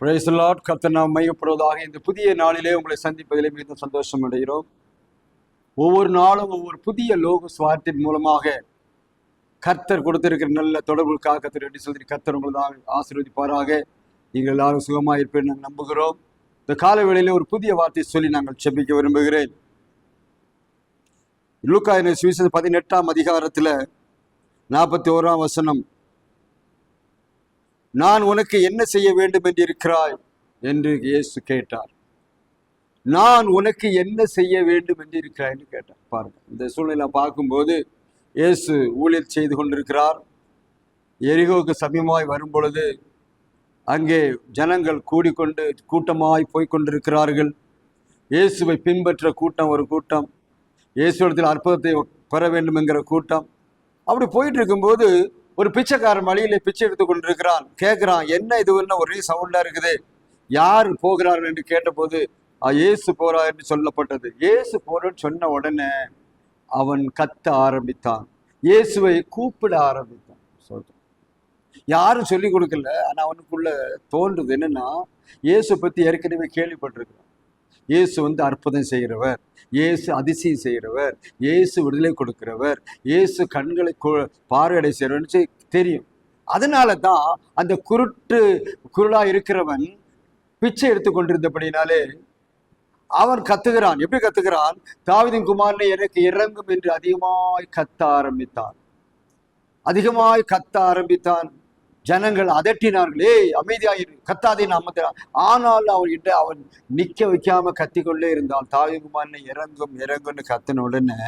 பிரேசலாட் கத்தனா மையப்படுவதாக இந்த புதிய நாளிலே உங்களை சந்திப்பதிலே மிகுந்த சந்தோஷம் அடைகிறோம். ஒவ்வொரு நாளும் ஒவ்வொரு புதிய லோக சுவார்த்தின் மூலமாக கர்த்தர் கொடுத்திருக்கிற நல்ல தொடர்புக்காக கத்தர் என்று சொல்லி கர்த்தர் உங்களதாக ஆசீர்வதிப்பாராக. நீங்கள் எல்லாரும் சுகமாக இருப்பேன் நாங்கள் நம்புகிறோம். இந்த கால வேளையிலே ஒரு புதிய வார்த்தை சொல்லி நாங்கள் செபிக்க விரும்புகிறேன். லூக்காயின சுவிசேஷம் பதினெட்டாம் அதிகாரத்தில் நாற்பத்தி ஓராம் வசனம். நான் உனக்கு என்ன செய்ய வேண்டும் என்றிருக்கிறாய்? என்று இயேசு கேட்டார். நான் உனக்கு என்ன செய்ய வேண்டும் என்று இருக்கிறாய்னு என்று கேட்டார். பாருங்க இந்த சூழ்நிலை பார்க்கும்போது இயேசு ஊழியர் செய்து கொண்டிருக்கிறார். எரிகோவுக்கு சமீபமாய் வரும் பொழுது அங்கே ஜனங்கள் கூடிக்கொண்டு கூட்டமாய் போய்கொண்டிருக்கிறார்கள் இயேசுவை பின்பற்ற கூட்டம் ஒரு கூட்டம். இயேசுடத்தில் அற்புதத்தை பெற வேண்டும் என்கிற கூட்டம். அப்படி போயிட்டு இருக்கும்போது ஒரு பிச்சைக்காரன் வழியில பிச்சை எடுத்து கொண்டிருக்கிறான். கேட்கிறான் என்ன இது? ஒரே சவுண்டா இருக்குது? யார் போகிறார்கள்? என்று கேட்டபோது இயேசு போறார் என்று சொல்லப்பட்டது. இயேசு போறன்னு சொன்ன உடனே அவன் கத்த ஆரம்பித்தான். இயேசுவை கூப்பிட ஆரம்பித்தான். சொல்றான். யாரும் சொல்லி கொடுக்கல. ஆனா அவனுக்குள்ள தோன்றுது என்னன்னா இயேசு பத்தி ஏற்கனவே கேள்விப்பட்டிருக்கிறான் இயேசு வந்து அற்புதம் செய்கிறவர். இயேசு அதிசயம் செய்கிறவர். இயேசு விடுதலை கொடுக்கிறவர். இயேசு கண்களை கு- பார்வையடை செய்கிறவர்னு சொல்லி தெரியும். அதனால தான் அந்த குருட்டு குருளாக இருக்கிறவன் பிச்சை எடுத்து கொண்டிருந்தபடினாலே அவன் கத்துகிறான். எப்படி கத்துகிறான்? தாவிதின் குமாரனை எனக்கு இறங்கும் என்று அதிகமாய் கத்த ஆரம்பித்தான். அதிகமாய் கத்த ஆரம்பித்தான். ஜனங்கள் அதட்டினார்களே அமைதியாயிரு கத்தாதே நாம ஆனால் அவன்கிட்ட அவன் நிக்க வைக்காம கத்திக்கொள்ளே இருந்தான். தாவீதின் இறங்கும் இறங்கும்னு கத்தின உடனே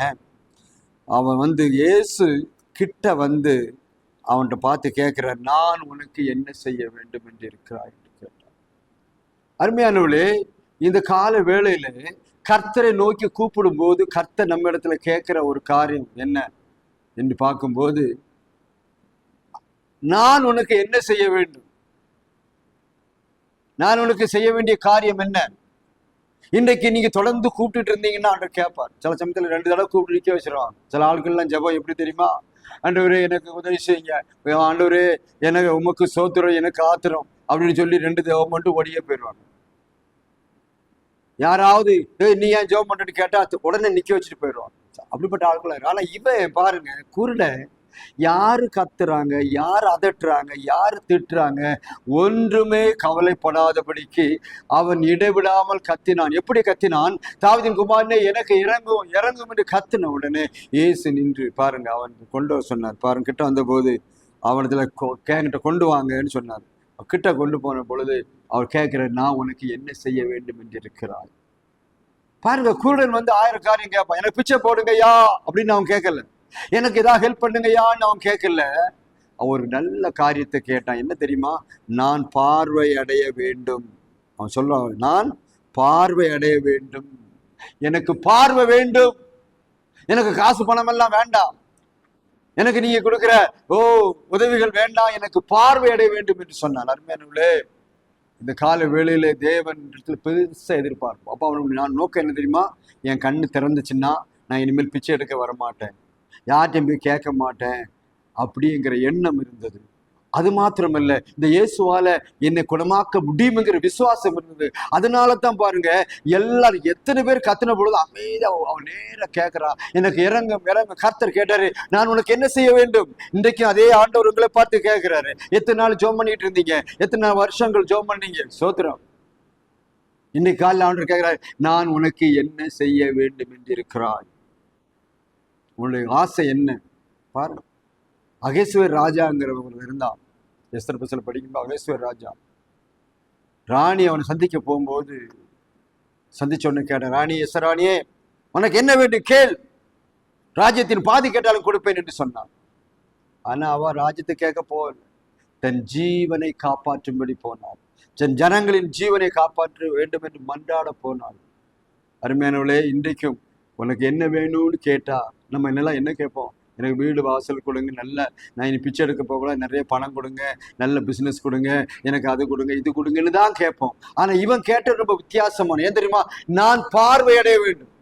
அவன் வந்து இயேசு கிட்ட வந்து அவன்கிட்ட பார்த்து கேட்கிறார் நான் உனக்கு என்ன செய்ய வேண்டும் என்று இருக்கிறாய்? என்று கேட்டான். அருமையானவளே இந்த கால வேளையில கர்த்தரை நோக்கி கூப்பிடும்போது கர்த்தர் நம்ம இடத்துல கேட்கிற ஒரு காரியம் என்ன? என்று பார்க்கும்போது நான் உனக்கு என்ன செய்ய வேண்டும்? நான் உனக்கு செய்ய வேண்டிய காரியம் என்ன? இன்றைக்கு நீங்க தொடர்ந்து கூப்பிட்டு இருந்தீங்கன்னா அன்று கேட்பார். சில சமயத்துல ரெண்டு தடவை கூப்பிட்டு நிக்க வச்சிருவான். சில ஆட்கள்லாம் ஜெபம் எப்படி தெரியுமா? ஆண்டவரே எனக்கு உதவி செய்யுங்க. ஆண்டவரே எனக்கு உமக்கு சோத்துரம் எனக்கு ஆத்திரம் அப்படின்னு சொல்லி ரெண்டு தேவம் மட்டும் ஓடியே போயிடுவாங்க. யாராவது "ஏய், நீ ஏன் ஜெபம் பண்ணுன்னு கேட்டா? உடனே நிக்க வச்சுட்டு போயிடுவான். அப்படிப்பட்ட ஆட்கள் ஆனா இவன் பாருங்க குருட யாரு கத்துறாங்க? யார் அதட்டுறாங்க? யார் திட்டுறாங்க? ஒன்றுமே கவலைப்படாதபடிக்கு அவன் இடைவிடாமல் கத்தினான். எப்படி கத்தினான்? தாவதின் குமாரனே எனக்கு இறங்கும் இறங்கும் என்று கத்தின உடனே இயேசு நின்று பாருங்க அவன் கொண்டு வர சொன்னார். பாருங்க கிட்ட வந்தபோது அவனதுல கேங்கிட்ட கொண்டு வாங்கன்னு சொன்னார். கிட்ட கொண்டு போன பொழுது அவர் கேட்கிற நான் உனக்கு என்ன செய்ய வேண்டும் என்று இருக்கிறாய் பாருங்க குருடன் வந்து ஆயிரம் காரியம் கேட்பான். எனக்கு பிச்சை போடுங்கய்யா அப்படின்னு அவன் கேட்கல. எனக்கு ஏதாவது ஹெல்ப் பண்ணுங்கய்யான்னு அவன் கேட்கல அவன் ஒரு நல்ல காரியத்தை கேட்டான். என்ன தெரியுமா? நான் பார்வை அடைய வேண்டும். அவன் சொல்றான் நான் பார்வை அடைய வேண்டும். எனக்கு பார்வை வேண்டும். எனக்கு காசு பணம் எல்லாம் வேண்டாம். எனக்கு நீங்க கொடுக்குற ஓ உதவிகள் வேண்டாம். எனக்கு பார்வை அடைய வேண்டும் என்று சொன்னான். அருமையானவளே இந்த கால வேளையில தேவன் இடத்துல பெருசா எதிர்பார்ப்போம் அப்போ அவனுக்கு நான் நோக்கம் என்ன தெரியுமா? என் கண்ணு திறந்துச்சுன்னா நான் இனிமேல் பிச்சை எடுக்க வர மாட்டேன் யார்கிட்டையும் போய் கேட்க மாட்டேன். அப்படிங்கிற எண்ணம் இருந்தது. அது மாத்திரமல்ல இந்த இயேசுவால என்னை குணமாக்க முடியுங்கிற விசுவாசம் இருந்தது. அதனால தான் பாருங்க எல்லாரும் எத்தனை பேர் கத்தின பொழுது அமைதியா அவன் நேரம் கேட்கிறா எனக்கு இறங்க இறங்க கர்த்தர் கேட்டாரு நான் உனக்கு என்ன செய்ய வேண்டும்? இன்றைக்கும் அதே ஆண்டவர் உங்களை பார்த்து கேட்கிறாரு எத்தனை நாள் ஜோம் பண்ணிட்டு இருந்தீங்க? எத்தனை நாள் வருஷங்கள் ஜோம் பண்ணீங்க? சோத்திரம். இன்னைக்கு காலையில் ஆண்டவர் கேட்கிறாரு நான் உனக்கு என்ன செய்ய வேண்டும் என்று இருக்கிறாய் உன்னுடைய ஆசை என்ன? பாருங்க அகேஸ்வர் ராஜாங்கிறவங்க இருந்தான் எஸ்தர் பஸ்ல படிக்கும்போது அகேஸ்வர் ராஜா. ராணி அவனை சந்திக்க போகும்போது சந்திச்ச கேட்ட கேட்டான் ராணி எஸ் ராணியே உனக்கு என்ன வேண்டும்? கேள். ராஜ்யத்தின் பாதி கேட்டாலும் கொடுப்பேன் என்று சொன்னான். ஆனா அவன் ராஜ்யத்தை கேட்க போகல. தன் ஜீவனை காப்பாற்றும்படி போனாள் தன் ஜனங்களின் ஜீவனை காப்பாற்ற வேண்டும் என்று மன்றாட போனாள் அருமையானவளே இன்றைக்கும் உனக்கு என்ன வேணும்னு கேட்டா நம்ம என்னெல்லாம் என்ன கேட்போம்? எனக்கு வீடு வாசல் கொடுங்க நல்ல நான் இனி பிச்சை எடுக்க போகல நிறைய பணம் கொடுங்க நல்ல பிஸ்னஸ் கொடுங்க எனக்கு அது கொடுங்க இது கொடுங்கன்னு தான் கேட்போம். ஆனால் இவன் கேட்ட ரொம்ப வித்தியாசமான ஏன் தெரியுமா? நான் பார்வையடைய வேண்டும்.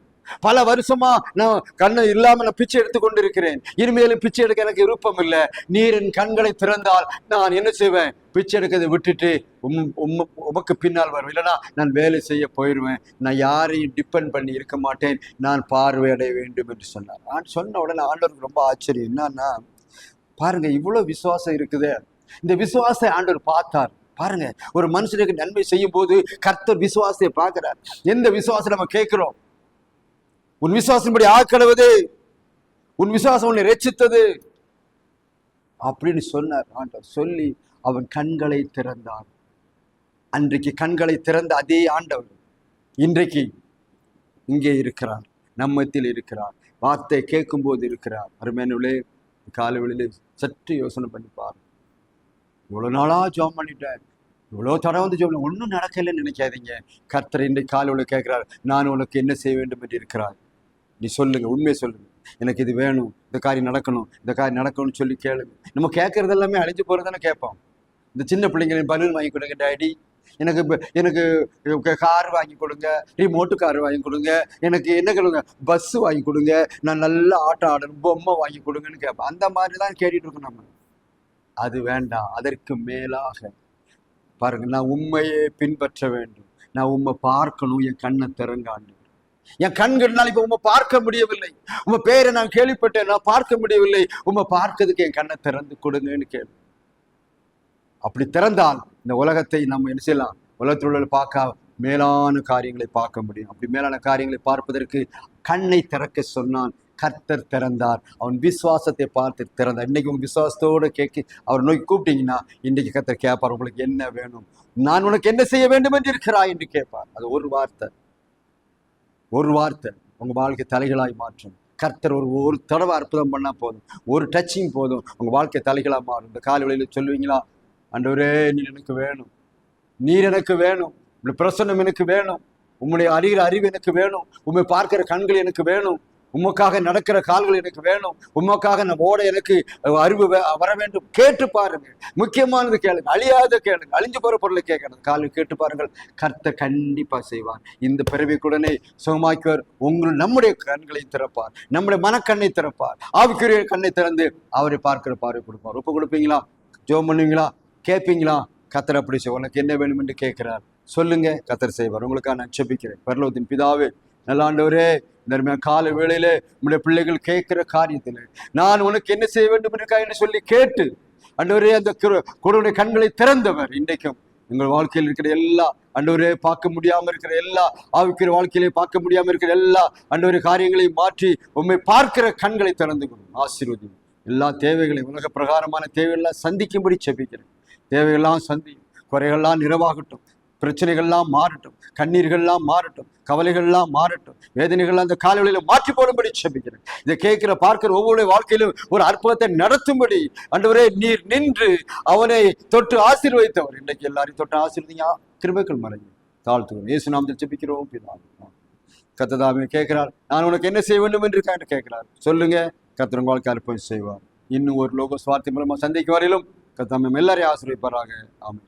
பல வருஷமா நான் கண்ணு இல்லாம நான் பிச்சை எடுத்து கொண்டிருக்கிறேன். இனிமேலும் பிச்சை எடுக்க எனக்கு விருப்பம் இல்லை. நீரின் கண்களை திறந்தால் நான் என்ன செய்வேன்? பிச்சை எடுக்கிறதை விட்டுட்டு உம் உம் உமக்கு பின்னால் வருவேன். இல்லைன்னா நான் வேலை செய்ய போயிடுவேன் நான் யாரையும் டிபெண்ட் பண்ணி இருக்க மாட்டேன். நான் பார்வையடைய வேண்டும் என்று சொன்னார். நான் சொன்ன உடனே ஆண்டவருக்கு ரொம்ப ஆச்சரியம். என்னன்னா பாருங்க இவ்வளவு விசுவாசம் இருக்குது. இந்த விசுவாசத்தை ஆண்டவர் பார்த்தார். பாருங்க ஒரு மனுஷனுக்கு நன்மை செய்யும் போது கர்த்தர் விசுவாசத்தை பார்க்கிறார். எந்த விசுவாசம் நம்ம கேட்கிறோம்? உன் விசுவாசம்படி ஆக்கழுவது உன் விசுவாசம் உன்னை ரட்சித்தது அப்படின்னு சொன்னார் ஆண்டவர். சொல்லி அவன் கண்களை திறந்தான். அன்றைக்கு கண்களை திறந்த அதே ஆண்டவர் இன்றைக்கு இங்கே இருக்கிறார் நம்மத்தில் இருக்கிறார் வார்த்தை கேட்கும்போது இருக்கிறார். அருமையானவளே காலவெளியிலே சற்று யோசனை பண்ணி பாரு இவ்வளோ நாளாக ஜோம் பண்ணிட்டேன். இவ்வளோ தடவை வந்து ஜோம் ஒன்றும் நடக்கலைன்னு நினைக்காதீங்க. கர்த்தர் இன்றைக்கு காலையில் கேட்குறார் நான் உனக்கு என்ன செய்ய வேண்டும் என்று இருக்கிறார் நீ சொல்லுங்க உண்மையை சொல்லுங்க. எனக்கு இது வேணும் இந்த காரியம் நடக்கணும் இந்த காரியம் நடக்கணும்னு சொல்லி கேளுங்க. நம்ம கேட்கறது எல்லாமே அழிஞ்சு போகிறது கேட்போம். இந்த சின்ன பிள்ளைங்க பலூன் வாங்கி கொடுங்க டேடி. எனக்கு எனக்கு கார் வாங்கி கொடுங்க ரிமோட்டு கார் வாங்கி கொடுங்க எனக்கு என்ன கொடுங்க பஸ் வாங்கி கொடுங்க நான் நல்லா ஆட்டம் ஆடணும் பொம்மை வாங்கி கொடுங்கன்னு கேட்பேன் அந்த மாதிரி தான் கேட்டுட்டு இருக்கோம் நம்ம. அது வேண்டாம் அதற்கு மேலாக. பாருங்க நான் உண்மையை பின்பற்ற வேண்டும். நான் உண்மை பார்க்கணும் என் கண்ணை திறங்காண்டு. என் கண்கள்னால் இப்ப உண்மை பார்க்க முடியவில்லை. உங்க பேரை நான் கேள்விப்பட்டேன் நான் பார்க்க முடியவில்லை. உண்மை பார்க்கறதுக்கு என் கண்ணை திறந்து கொடுங்கன்னு கேளு. அப்படி திறந்தால் இந்த உலகத்தை நம்ம என்ன செய்யலாம்? உலகத்தில் உள்ள பார்க்க மேலான காரியங்களை பார்க்க முடியும். அப்படி மேலான காரியங்களை பார்ப்பதற்கு கண்ணை திறக்க சொன்னான். கர்த்தர் திறந்தார். அவன் விசுவாசத்தை பார்த்து திறந்தார். இன்னைக்கு உங்க விசுவாசத்தோடு கேட்க அவர் நோய் கூப்பிட்டீங்கன்னா இன்னைக்கு கர்த்தர் கேட்பார் உங்களுக்கு என்ன வேணும்? நான் உனக்கு என்ன செய்ய வேண்டும் என்று இருக்கிறாய்? என்று கேட்பார். அது ஒரு வார்த்தை. ஒரு வார்த்தை உங்கள் வாழ்க்கை தலைகளாய் மாற்றும். கர்த்தர் ஒரு ஒரு தடவை அற்புதம் பண்ணால் போதும். ஒரு டச்சிங் போதும். உங்கள் வாழ்க்கை தலைகளாக மாறும். இந்த காலை வழியில் சொல்லுவீங்களா? ஆண்டவரே நீர் எனக்கு வேணும். நீர் எனக்கு வேணும். உங்களுடைய பிரசன்னம் எனக்கு வேணும். உம்முடைய அறிகிற அறிவு எனக்கு வேணும். உண்மை பார்க்கிற கண்கள் எனக்கு வேணும். உமக்காக நடக்கிற கால்கள் எனக்கு வேணும். உமக்காக நான் ஓட எனக்கு அறிவு வர வேண்டும். கேட்டு பாருங்க முக்கியமானது கேளுங்க. அழியாத கேளுங்க. அழிஞ்சு போற பொருளை கேட்கறது காலில் கேட்டு பாருங்கள். கர்த்த கண்டிப்பா செய்வார். இந்த பிறவிக்குடனே சுகமாக்கியவர் உங்கள் நம்முடைய கண்களை திறப்பார். நம்முடைய மனக்கண்ணை திறப்பார். ஆவிக்குரிய கண்ணை திறந்து அவரை பார்க்கிற பார்வை கொடுப்பார். ஒப்பு கொடுப்பீங்களா? ஜோம் பண்ணுவீங்களா? கேட்பீங்களா? கத்தர் அப்படி செய்வோம் உனக்கு என்ன வேணும் என்று கேட்கிறார். சொல்லுங்க. கத்தர் செய்வார். உங்களுக்காக நான் செபிக்கிறேன் பரலோகத்தின் பிதாவே நல்லாண்டவரே இந்த கால வேளையிலே உங்களுடைய பிள்ளைகள் கேட்கிற காரியத்தில் நான் உனக்கு என்ன செய்ய வேண்டும் இருக்கா என்று சொல்லி கேட்டு அன்றுவரே அந்த கொடுடைய கண்களை திறந்தவர். இன்றைக்கும் எங்கள் வாழ்க்கையில் இருக்கிற எல்லா அண்டவரே பார்க்க முடியாமல் இருக்கிற எல்லா ஆவிக்கிற வாழ்க்கையிலே பார்க்க முடியாமல் இருக்கிற எல்லா அண்டவரே காரியங்களையும் மாற்றி உண்மை பார்க்கிற கண்களை திறந்து கொள்ளும் ஆசீர்வதி எல்லா தேவைகளையும் உலக பிரகாரமான தேவையெல்லாம் சந்திக்கும்படி செபிக்கிறேன். தேவையெல்லாம் சந்தி குறைகள்லாம் நிறைவாகட்டும். பிரச்சனைகள்லாம் மாறட்டும் கண்ணீர்கள்லாம் மாறட்டும் கவலைகள்லாம் மாறட்டும் வேதனைகள்லாம் அந்த காலவெளியில மாற்றி போடும்படி செபிக்கிறேன். இதை கேட்கிற பார்க்கிற ஒவ்வொரு வாழ்க்கையிலும் ஒரு அற்புதத்தை நடத்தும்படி அண்டவரே நீர் நின்று அவனை தொட்டு ஆசீர்வதித்தவர். இன்றைக்கு எல்லாரையும் தொட்டு ஆசீர்வதிங்க. கிருபைகள் மறைங்க தாழ்த்துவோம் ஏசு நாம் செபிக்கிறோம். கத்ததாமே கேட்கிறார். நான் உனக்கு என்ன செய்ய வேண்டும் என்று கேட்டு கேட்கிறார். சொல்லுங்க. கத்திரங்க வாழ்க்கை அற்புதம் செய்வார். இன்னும் ஒரு லோக சுவார்த்தை மூலமா சந்திக்கும் வரையிலும் கத்தாமே எல்லாரையும் ஆசீர்வதிப்பாராக. ஆமாம்